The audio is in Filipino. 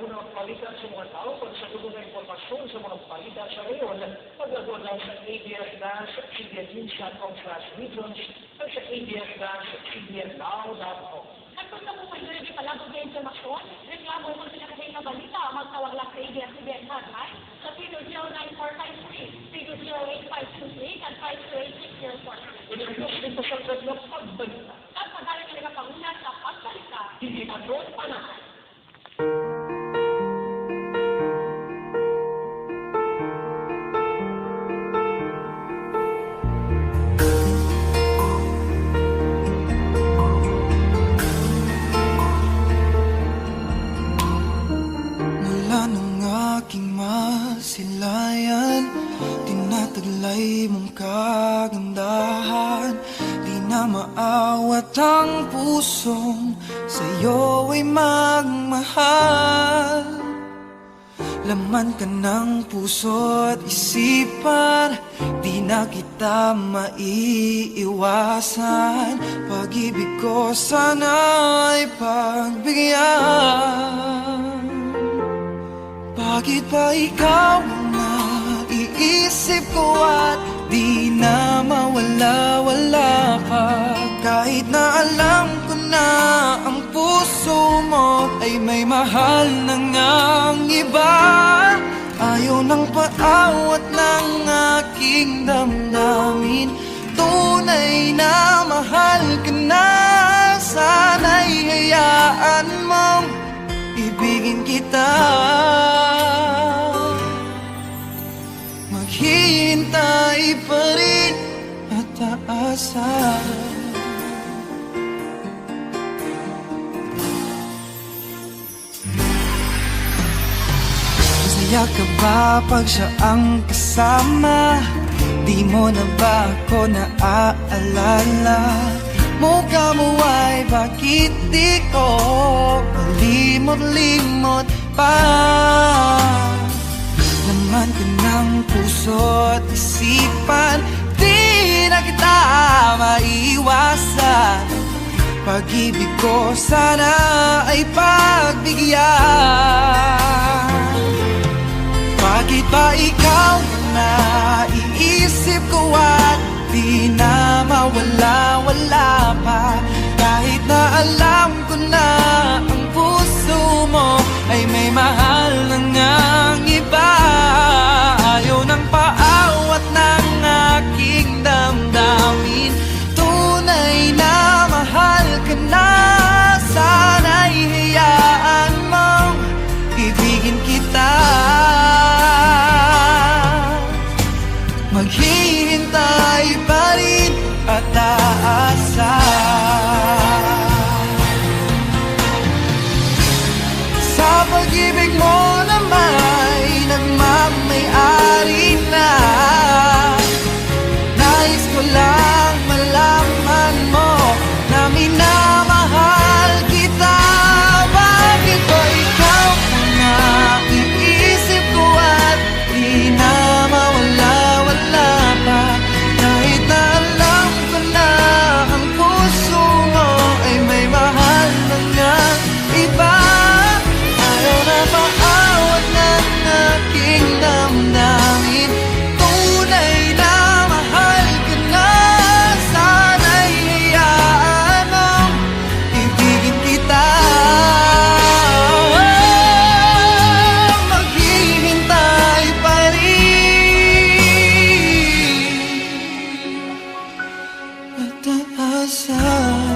una palitan sa mga tao pag sa tulo ng impormasyon sa mga palitan sa ngayon, paglagod lang sa ABS-CBN News platform slash regions at sa ABS-CBNNow.com. Nagpunta mo kayo rin palabog na reklamo mo sila kasi na balita, magtawag lang sa ABS-CBN hotline Tinataglay mong kagandahan Di na maawat ang pusong Sa'yo ay magmahal. Laman ka ng puso at isipan Di na kita maiiwasan. Pag-ibig ko sana ay pagbigyan. Bakit ba ikaw ang naiisip ko at di na mawala-wala ka. Kahit na alam ko na ang puso mo ay may mahal na ngang iba. Ayaw ng paawat ng aking damdamin. Tunay na mahal ka na. Sana'y hayaan mong ibigin kita Maghihintay pa rin at aasa Masaya ka ba pag siya ang kasama? Di mo na ba ako naaalala? Mukha mo ay bakit di ko Malimot-limot pa Pag-ibig ko sana ay pagbigyan. Bakit ba ikaw na iisip ko at di na mawala-wala pa? Kahit na alam ko na rin At aasa